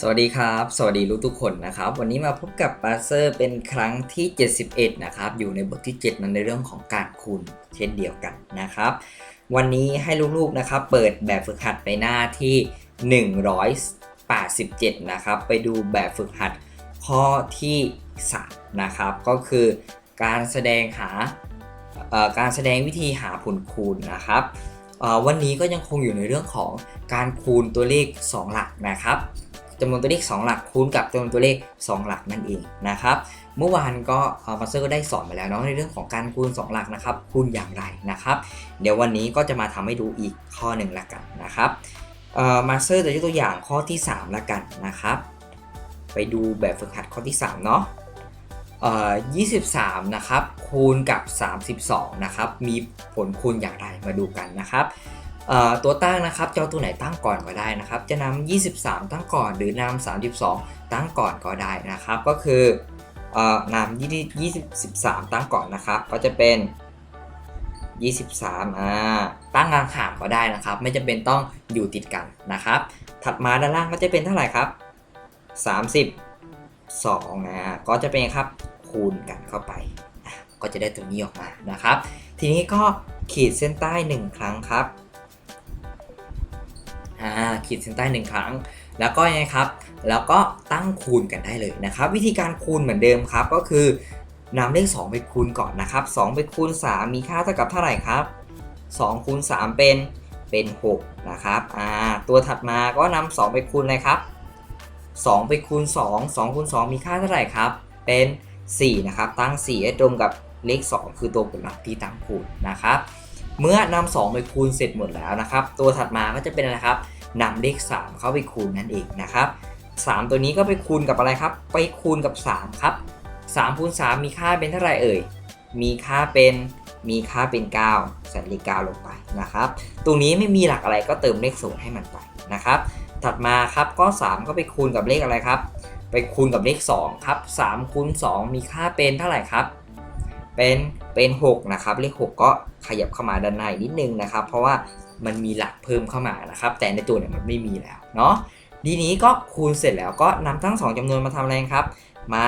สวัสดีครับ สวัสดีลูกทุกคนนะครับ วันนี้มาพบกับปาเซอร์เป็นครั้งที่ 71 นะครับ อยู่ในบทที่ 7 นั้นในเรื่องของการคูณเช่นเดียวกันนะครับ วันนี้ให้ลูกๆนะครับ เปิดแบบฝึกหัดไปหน้าที่ 187 นะครับ ไปดูแบบฝึกหัดข้อที่3นะครับ ก็คือการแสดงหาการแสดงวิธีหาผลคูณนะครับวันนี้ก็ยังคงอยู่ในเรื่องของการคูณตัวเลข 2 หลักนะครับ จำนวนตัวเลข 2 หลักคูณกับจำนวนตัวเลข 2 หลักนั่นเองนะครับเมื่อวานก็มาสเตอร์ก็ได้สอนไปแล้วเนาะในเรื่องของการคูณ 2 หลักนะครับคูณอย่างไรนะครับ เดี๋ยววันนี้ก็จะมาทำให้ดูอีกข้อหนึ่งละกันนะครับมาสเตอร์จะยกตัวอย่างข้อที่ 3 ละกันนะครับ ไปดูแบบฝึกหัดข้อที่ 3 เนาะเอ่อ23 นะครับ คูณกับ 32 นะครับ มีผลคูณอย่างไรมาดูกันนะครับ ตัวตั้งนะครับจะเอาตัวไหนตั้งก่อนก็ได้นะครับ จะนำ23 ตั้งก่อน หรือนำ32 ตั้งก่อนก็ได้นะครับ ก็คือเอ่อนำ20 23 ตั้งก่อนนะครับ ก็จะเป็น 23อ่าตั้งห่างๆก็ได้นะครับ ไม่จำเป็นต้องอยู่ติดกันนะครับ ถัดมาด้านล่างก็จะเป็นเท่าไหร่ครับ 32นะก็จะเป็นครับคูณกันเข้าไป ก็จะได้ตัวนี้ออกมานะครับ ทีนี้ก็ขีดเส้นใต้ 1 ครั้งครับ อ่าขีดเส้นใต้1ครั้ง แล้วก็ยังไงครับ แล้วก็ตั้งคูณกันได้เลยนะครับ วิธีการคูณเหมือนเดิมครับก็คือนำเลข 2 ไปคูณก่อนนะครับ 2 ไปคูณ 3 มีค่าเท่ากับเท่าไหร่ครับ2คูณ3เป็นเป็น6นะครับอ่าตัวถัดมาก็นำ2ไปคูณเลยครับ 2 ไปคูณ 2 2คูณ2 มีค่าเท่าไหร่ครับ เป็น 4 นะครับ ตั้ง4ให้ตรงกับเลข 2 คือตัวผลลัพธ์ที่ตั้งคูณนะครับ เมื่อนำ2ไปคูณเสร็จหมดแล้วนะครับ ตัวถัดมาก็จะเป็นอะไรครับ นำเลข 3 เข้าไปคูณนั่นเองนะครับ 3 ตัวนี้ก็ไปคูณกับอะไรครับ ไปคูณกับ 3 ครับ3คูณ3มีค่าเป็นเท่าไหร่เอ่ย มีค่าเป็นมีค่าเป็น 9 ใส่เลข9ลงไปนะครับ ตรงนี้ไม่มีหลักอะไรก็เติมเลขศูนย์ให้มันไปนะครับ ถัดมาครับก็ 3 ก็ไปคูณกับเลขอะไรครับ ไปคูณกับเลข 2 ครับ 3คูณ2มีค่าเป็นเท่าไหร่ครับ เป็นเป็น6นะครับเลข6ก็ขยับเข้ามาด้านในนิดนึงนะครับ เพราะว่ามันมีหลักเพิ่มเข้ามานะครับ แต่ในตัวเนี่ยมันไม่มีแล้วเนาะทีนี้ก็คูณเสร็จแล้วก็นำทั้ง 2จำนวนมาทำอะไรครับ มา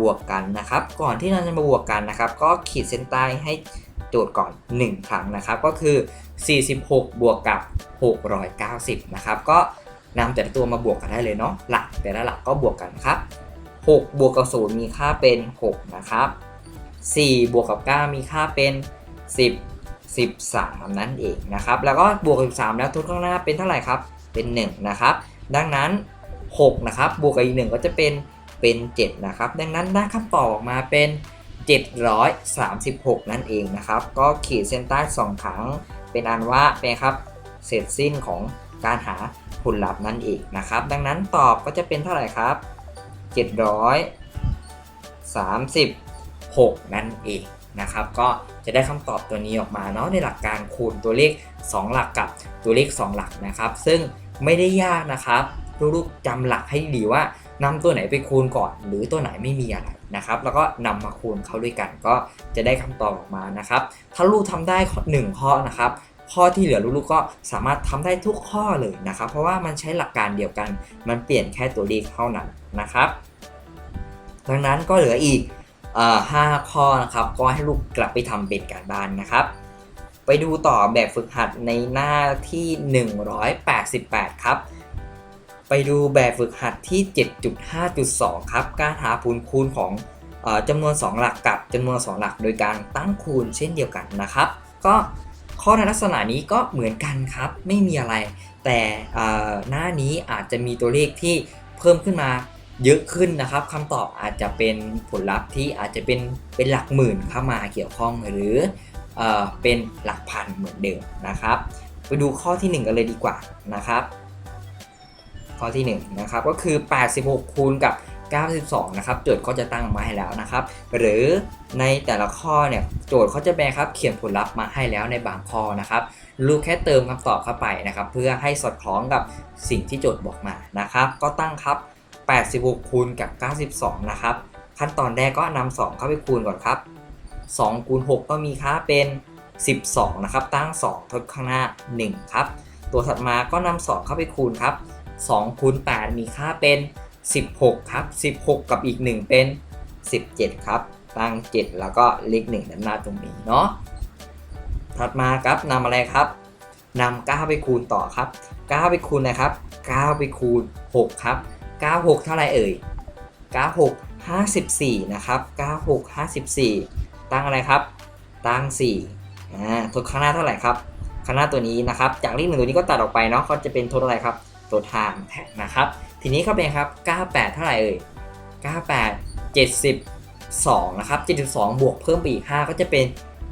บวกกันนะครับ ก่อนที่เราจะมาบวกกันนะครับ ก็ขีดเส้นใต้ให้โจทย์ก่อน 1 ครั้งนะครับ ก็คือ 46 บวกกับ 690 นะครับ ก็นำแต่ละตัวมาบวกกันได้เลยเนาะหลักแต่ละหลักก็บวกกันครับ 6 บวกกับ 0 มีค่าเป็น 6 นะครับ 4 บวกกับ 9 มีค่าเป็น 10 13 นั่นเองนะครับ แล้วก็บวกกับ13 แล้วทุกข้างหน้าเป็นเท่าไหร่ครับ เป็น 1 นะครับ ดังนั้น 6 นะครับ บวกกับอีก 1 ก็จะเป็นเป็น 7 นะครับ ดังนั้นได้คำตอบออกมาเป็น 736 นั่นเองนะครับ ก็ขีดเส้นใต้ 2 ครั้ง เป็นอันว่าเป็นครับ เสร็จสิ้นของการหาผลลัพธ์นั่นเองนะครับ ดังนั้นตอบก็จะเป็นเท่าไหร่ครับ 6 นั่นเองนะครับก็จะได้คำตอบตัวนี้ออกมาเนาะในหลักการคูณตัวเลข 2 หลักกับตัวเลข 2 หลักนะครับ ซึ่งไม่ได้ยากนะครับลูกๆจำหลักให้ดีว่านำตัวไหนไปคูณก่อน หรือตัวไหนไม่มีอะไรนะครับ แล้วก็นำมาคูณเข้าด้วยกันก็จะได้คำตอบออกมานะครับ ถ้าลูกทำได้หนึ่งข้อนะครับ ข้อที่เหลือลูกๆก็สามารถทำได้ทุกข้อเลยนะครับ เพราะว่ามันใช้หลักการเดียวกัน มันเปลี่ยนแค่ตัวเลขเท่านั้นนะครับ ดังนั้นก็เหลืออีก ห้าข้อนะครับ ก็ให้ลูกกลับไปทำเป็นการบ้านนะครับ ไปดูต่อแบบฝึกหัดในหน้าที่ 188 ครับ ไปดูแบบฝึกหัดที่ 7.5.2 ครับ การหาผลคูณของออจำนวน 2 หลักกับจำนวน 2 หลัก โดยการตั้งคูณเช่นเดียวกันนะครับ ก็ข้อในลักษณะนี้ก็เหมือนกันครับ ไม่มีอะไร แต่หน้านี้อาจจะมีตัวเลขที่เพิ่มขึ้นมา เยอะขึ้นนะครับคำตอบอาจจะเป็นผลลัพธ์ที่อาจจะเป็นเป็นหลักหมื่นเข้ามาเกี่ยวข้องหรือเออเป็นหลักพันเหมือนเดิมนะครับ ไปดูข้อที่ 1 กันเลยดีกว่านะครับ ข้อที่1นะครับก็คือ 86 คูณกับ 92 นะครับโจทย์เขาจะตั้งมาให้แล้วนะครับ หรือในแต่ละข้อเนี่ยโจทย์เขาจะแบ่งครับเขียนผลลัพธ์มาให้แล้วในบางข้อนะครับลูกแค่เติมคำตอบเข้าไปนะครับ เพื่อให้สอดคล้องกับสิ่งที่โจทย์บอกมานะครับ ก็ตั้งครับ 86 คูณกับ 92 นะครับ ขั้นตอนแรกก็นำ2เข้าไปคูณก่อนครับ2คูณ6ก็มีค่าเป็น 12 นะครับ ตั้ง 2 ทดข้างหน้า 1 ครับ ตัวถัดมาก็นำ2เข้าไปคูณครับ2คูณ8มีค่าเป็น 16 ครับ 16 กับอีก 1 เป็น 17 ครับ ตั้ง 7 แล้วก็เลข1ด้านหน้าตรงนี้เนาะ ถัดมาครับนำอะไรครับนำ9ไปคูณต่อครับ9ไปคูณนะครับ9ไปคูณ 6 ครับ 96 เท่าไรเอ่ย 96 54 นะครับ 96 54 ตั้งอะไรครับ ตั้ง4อ่าทดข้างหน้าเท่าไหร่ครับ ข้างหน้าตัวนี้นะครับ จากเลขหนึ่งตัวนี้ก็ตัดออกไปเนาะก็จะเป็นทดอะไรครับตัวทางแท็กนะครับ ทีนี้เข้าไปครับ 98 เท่าไหร่เอ่ย 98 72 นะครับ 72 บวกเพิ่มไปอีก 5 ก็จะเป็น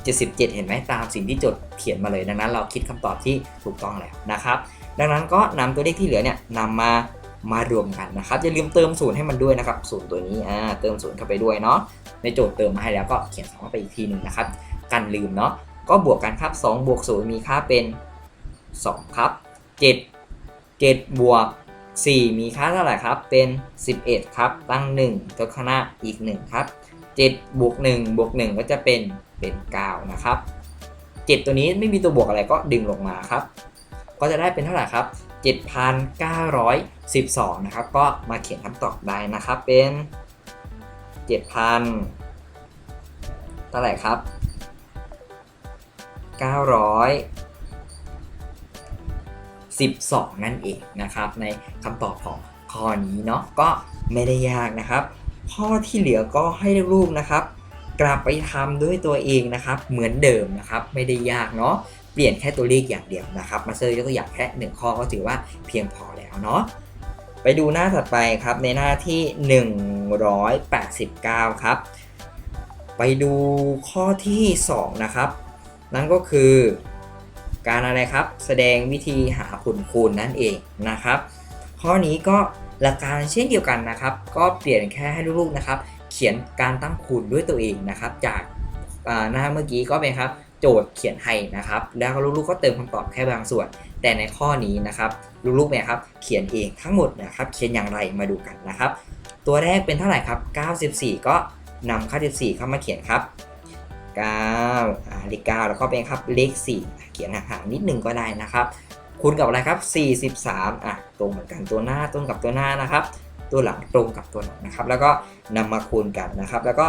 77 เห็นไหมตามสิ่งที่จดเขียนมาเลย ดังนั้นเราคิดคำตอบที่ถูกต้องแล้วนะครับ ดังนั้นก็นำตัวเลขที่เหลือเนี่ยนำมา มารวมกันนะครับอย่าลืมเติมศูนย์ให้มันด้วยนะครับศูนย์ตัวนี้อ่าเติมศูนย์เข้าไปด้วยเนาะในโจทย์เติมมาให้แล้วก็เขียนสองเข้าไปอีกทีหนึ่งนะครับกันลืมเนาะก็บวกกันครับ2บวก0มีค่าเป็น 2 ครับ 7 7 บวก 4 มีค่าเท่าไหร่ครับ เป็น 11 ครับ ตั้ง1ตัวข้างหน้าอีก 1 ครับ 7 บวก 1 บวก 1 ก็จะเป็น เป็น 9 นะครับ 7 ตัวนี้ไม่มีตัวบวกอะไรก็ดึงลงมาครับ ก็จะได้เป็นเท่าไหร่ครับ 7,912 นะครับ ก็มาเขียนคำตอบได้นะครับ เป็น 7,000เท่าไหร่ครับ 912 นั่นเองนะครับ ในคำตอบของข้อนี้เนาะ ก็ไม่ได้ยากนะครับ ข้อที่เหลือก็ให้ลูกนะครับกลับไปทำด้วยตัวเองนะครับ เหมือนเดิมนะครับ ไม่ได้ยากเนาะ เปลี่ยนแค่ตัวเลขอย่างเดียวนะครับมาเซอร์ยกตัวอย่างแค่หนึ่งข้อก็ถือว่าเพียงพอแล้วเนาะไปดูหน้าถัดไปครับในหน้าที่ 189 ครับ ไปดูข้อที่ 2 นะครับ นั่นก็คือการอะไรครับ แสดงวิธีหาผลคูณนั่นเองนะครับ ข้อนี้ก็หลักการเช่นเดียวกันนะครับ ก็เปลี่ยนแค่ให้ลูกๆนะครับ เขียนการตั้งคูณด้วยตัวเองนะครับ จากหน้าเมื่อกี้ก็เป็นครับ โจทย์เขียนให้นะครับ แล้วลูกๆก็เติมคำตอบแค่บางส่วน แต่ในข้อนี้นะครับลูกๆเนี่ยครับเขียนเองทั้งหมดนะครับ เขียนอย่างไรมาดูกันนะครับ ตัวแรกเป็นเท่าไหร่ครับ 94 ก็นำค่า 14 เข้ามาเขียนครับ9อ่าเลข9แล้วก็เป็นครับเลข 4 เขียนห่างๆนิดหนึ่งก็ได้นะครับคูณกับอะไรครับ 43อะตรงเหมือนกันตัวหน้าตรงกับตัวหน้านะครับ ตัวหลังตรงกับตัวหลังนะครับ แล้วก็นำมาคูณกันนะครับ แล้วก็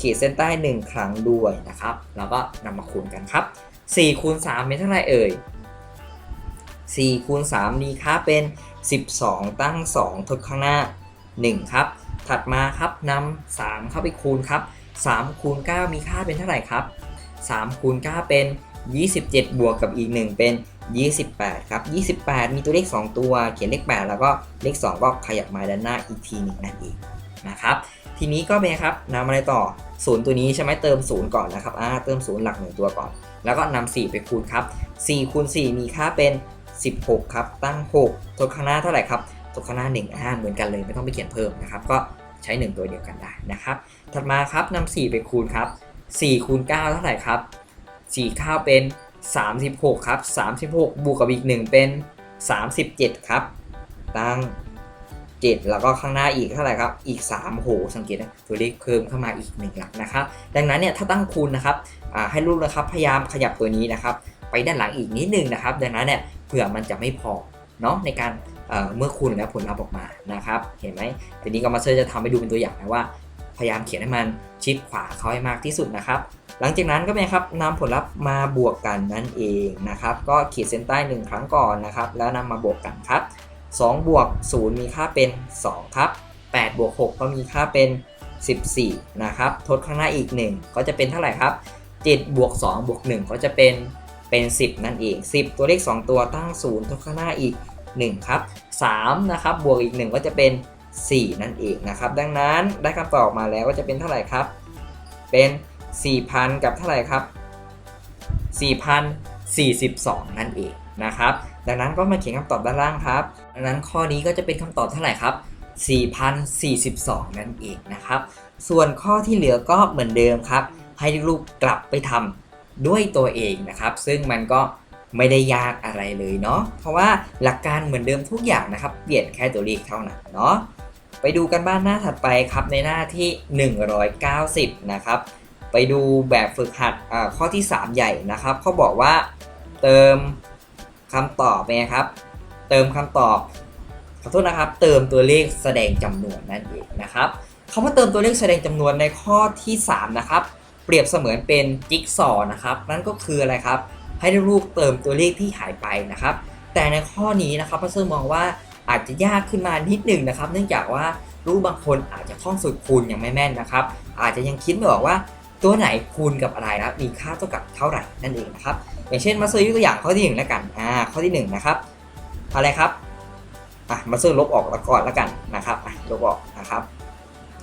ขีดเส้นใต้ 1 ครั้งด้วยนะครับ แล้วก็นำมาคูณกันครับ4คูณ3เป็นเท่าไหร่เอ่ย4คูณ3มีค่าเป็น 12 ตั้ง 2ทดข้างหน้า 1 ครับ ถัดมาครับนำ3เข้าไปคูณครับ3คูณ9มีค่าเป็นเท่าไหร่ครับ3คูณ9เป็น 27 บวกกับอีก 1 เป็น 28 ครับ 28 มีตัวเลข 2 ตัว เขียนเลข 8 แล้วก็เลข 2 ก็ขยับมาด้านหน้าอีกทีหนึ่งนั่นเองนะครับ ทีนี้ก็เป็นครับนำอะไรต่อศูนตัวนี้ใช่ไหมเติมศูนย์ก่อนนะครับอ่าเติมศูนย์หลักหนึ่งตัวก่อน แล้วก็นำ4ไปคูณครับ4คูณ4 มีค่าเป็น 16 ครับ ตั้ง6ตัวข้างหน้าเท่าไหร่ครับตัวข้างหน้า1อ่าเหมือนกันเลย ไม่ต้องไปเขียนเพิ่มนะครับ ก็ใช้ 1 ตัวเดียวกันได้นะครับ ถัดมาครับนำ4ไปคูณครับ4คูณ9เท่าไหร่ครับ4ข้าวเป็น 36 ครับ 36 บวกกับอีก 1 เป็น 37 ครับ ตั้ง 7 แล้วก็ข้างหน้าอีกเท่าไหร่ครับ อีก 3 โห สังเกตนะตัวเลขเพิ่มเข้ามาอีก 1 หลักนะครับ ดังนั้นเนี่ยถ้าตั้งคูณนะครับให้ลูกนะครับพยายามขยับตัวนี้นะครับ ไปด้านหลังอีกนิดนึงนะครับ ดังนั้นเนี่ยเผื่อมันจะไม่พอเนาะในการเมื่อคูณแล้วผลลัพธ์ออกมานะครับ เห็นไหมทีนี้ก็มาเซอร์จะทำให้ดูเป็นตัวอย่างนะว่า พยายามเขียนให้มันชิดขวาเข้าให้มากที่สุดนะครับ หลังจากนั้นก็เป็นครับนำผลลัพธ์มาบวกกันนั่นเองนะครับ ก็ขีดเส้นใต้ 1 ครั้งก่อนนะครับ แล้วนำมาบวกกันครับ2บวก0มีค่าเป็น 2 ครับ8บวก6ก็มีค่าเป็น 14 นะครับ ทดข้างหน้าอีก 1 ก็จะเป็นเท่าไหร่ครับ7บวก2บวก1ก็จะเป็นเป็น 10 นั่นเอง 10 ตัวเลข 2 ตัวตั้ง 0 ทดข้างหน้าอีก 1 ครับ3นะครับบวกอีก 1 ก็จะเป็น 4 นั่นเองนะครับ ดังนั้นได้คำตอบมาแล้วก็จะเป็นเท่าไหร่ครับ เป็น 4,000 กับเท่าไหร่ครับ 4,042 นั่นเองนะครับ ดังนั้นก็มาเขียนคำตอบด้านล่างครับ ดังนั้นข้อนี้ก็จะเป็นคำตอบเท่าไหร่ครับ 4,042 นั่นเองนะครับ ส่วนข้อที่เหลือก็เหมือนเดิมครับ ให้ลูกกลับไปทำด้วยตัวเองนะครับ ซึ่งมันก็ไม่ได้ยากอะไรเลยเนาะ เพราะว่าหลักการเหมือนเดิมทุกอย่างนะครับ เปลี่ยนแค่ตัวเลขเท่านั้นเนาะ ไปดูกันบ้านหน้าถัดไปครับในหน้าที่ 190 นะครับ ไปดูแบบฝึกหัดข้อที่ 3 ใหญ่นะครับเขาบอกว่าเติมคำตอบไงครับ เติมคำตอบขอโทษนะครับ เติมตัวเลขแสดงจำนวนนั่นเองนะครับคำว่าเติมตัวเลขแสดงจำนวนในข้อที่ 3 นะครับ เปรียบเสมือนเป็นจิ๊กซอว์นะครับ นั่นก็คืออะไรครับ ให้ลูกเติมตัวเลขที่หายไปนะครับ แต่ในข้อนี้นะครับพัซเซอร์มองว่า อาจจะยากขึ้นมานิดหนึ่งนะครับ เนื่องจากว่าลูกบางคนอาจจะท่องสูตรคูณยังไม่แม่นนะครับ อาจจะยังคิดไม่ออกว่าตัวไหนคูณกับอะไรนะครับมีค่าเท่ากับเท่าไหร่นั่นเองนะครับ อย่างเช่นมาซอร์ยกตัวอย่างข้อที่หนึ่งแล้วกันอ่าข้อที่หนึ่งนะครับอะไรครับอะมาซอร์ลบออกแล้วก่อนแล้วกันนะครับอะลบออกนะครับ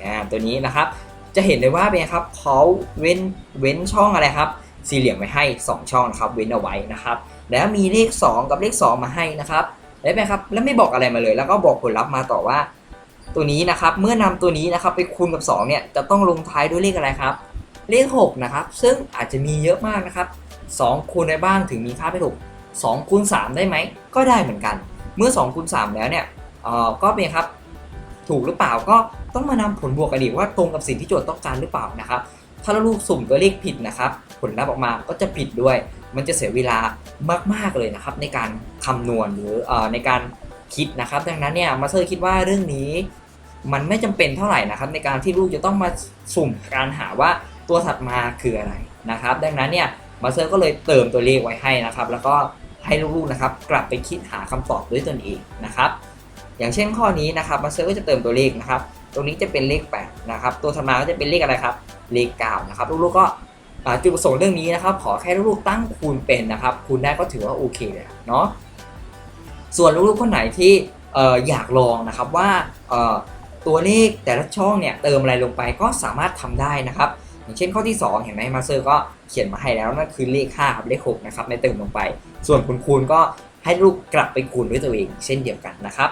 อ่าตัวนี้นะครับจะเห็นเลยว่าเป็นครับเขาเว้นเว้นช่องอะไรครับ สี่เหลี่ยมไว้ให้ 2 ช่องนะครับเว้นเอาไว้นะครับ แล้วมีเลข 2 กับเลข 2 มาให้นะครับ แล้วไหมครับแล้วไม่บอกอะไรมาเลย แล้วก็บอกผลลัพธ์มาต่อว่า ตัวนี้นะครับเมื่อนำตัวนี้นะครับไปคูณกับ 2 เนี่ยจะต้องลงท้ายด้วยเลขอะไรครับ เลข 6 นะครับ ซึ่งอาจจะมีเยอะมากนะครับ 2 คูณได้บ้างถึงมีค่าเป็น6 2คูณ3ได้ไหมก็ได้เหมือนกัน เมื่อ2คูณ3แล้วเนี่ยเอ่อก็เป็นครับถูกหรือเปล่าก็ต้องมานำผลบวกกันดีว่าตรงกับสิ่งที่โจทย์ต้องการหรือเปล่านะครับถ้าลูกสุ่มตัวเลขผิดนะครับ ผลลัพธ์ออกมาก็จะผิดด้วย มันจะเสียเวลา มาก ๆ เลยนะครับ ในการคำนวณหรืออในการคิดนะครับ ดังนั้นเนี่ยมาเซอร์คิดว่าเรื่องนี้มันไม่จำเป็นเท่าไหร่นะครับ ในการที่ลูกจะต้องมาสุ่มการหาว่าตัวถัดมาคืออะไรนะครับ ดังนั้นเนี่ยมาเซอร์ก็เลยเติมตัวเลขไว้ให้นะครับ แล้วก็ให้ลูกๆนะครับ กลับไปคิดหาคำตอบด้วยตนเองนะครับ อย่างเช่นข้อนี้นะครับมาเซอร์ก็จะเติมตัวเลขนะครับ ตรงนี้จะเป็นเลข8นะครับตัวถัดมาก็จะเป็นเลขอะไรครับเลข9นะครับลูกๆก็ จุดประสงค์เรื่องนี้นะครับขอแค่ลูกๆตั้งคูณเป็นนะครับ คูณได้ก็ถือว่าโอเคเลยเนาะส่วนลูกๆคนไหนที่อยากลองนะครับว่าตัวเลขแต่ละช่องเนี่ยเติมอะไรลงไปก็สามารถทำได้นะครับ อย่างเช่นข้อที่ 2 เห็นไหมมาสเตอร์ก็เขียนมาให้แล้วนั่นคือเลข5กับเลข6นะครับในเติมลงไป ส่วนคูณคูณก็ให้ลูกกลับไปคูณด้วยตัวเอง เช่นเดียวกันนะครับ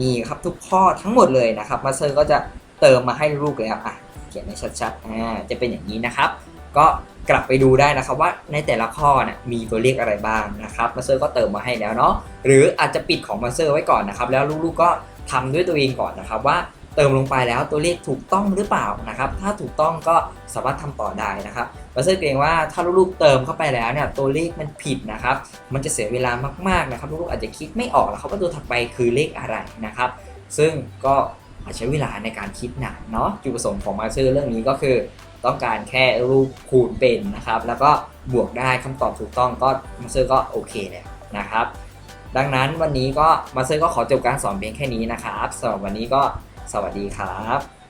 นี่ครับทุกข้อทั้งหมดเลยนะครับมาสเตอร์ก็จะเติมมาให้ลูกแล้วอะเขียนให้ชัดๆอ่าจะเป็นอย่างนี้นะครับ ก็กลับไปดูได้นะครับว่าในแต่ละข้อเนี่ยมีตัวเลขอะไรบ้างนะครับมาเตอร์ก็เติมมาให้แล้วเนาะหรืออาจจะปิดของมาเตอร์ไว้ก่อนนะครับแล้วลูกๆก็ทำด้วยตัวเองก่อนนะครับว่าเติมลงไปแล้วตัวเลขถูกต้องหรือเปล่านะครับ ถ้าถูกต้องก็สามารถทำต่อได้นะครับมาเตอร์เกรงว่าถ้าลูกๆเติมเข้าไปแล้วเนี่ยตัวเลขมันผิดนะครับ มันจะเสียเวลามากๆนะครับลูกๆอาจจะคิดไม่ออกแล้วครับว่าตัวถัดไปคือเลขอะไรนะครับ ซึ่งก็อาจใช้เวลาในการคิดนานเนาะจุดประสงค์ของมาเตอร์เรื่องนี้ก็คือ ต้องการแค่รูปคูณเป็นนะครับ แล้วก็บวกได้คำตอบถูกต้องก็มาสเตอร์ก็โอเคแล้วนะครับ ดังนั้นวันนี้ก็มาสเตอร์ก็ขอจบการสอนเพียงแค่นี้นะครับสำหรับวันนี้ก็สวัสดีครับ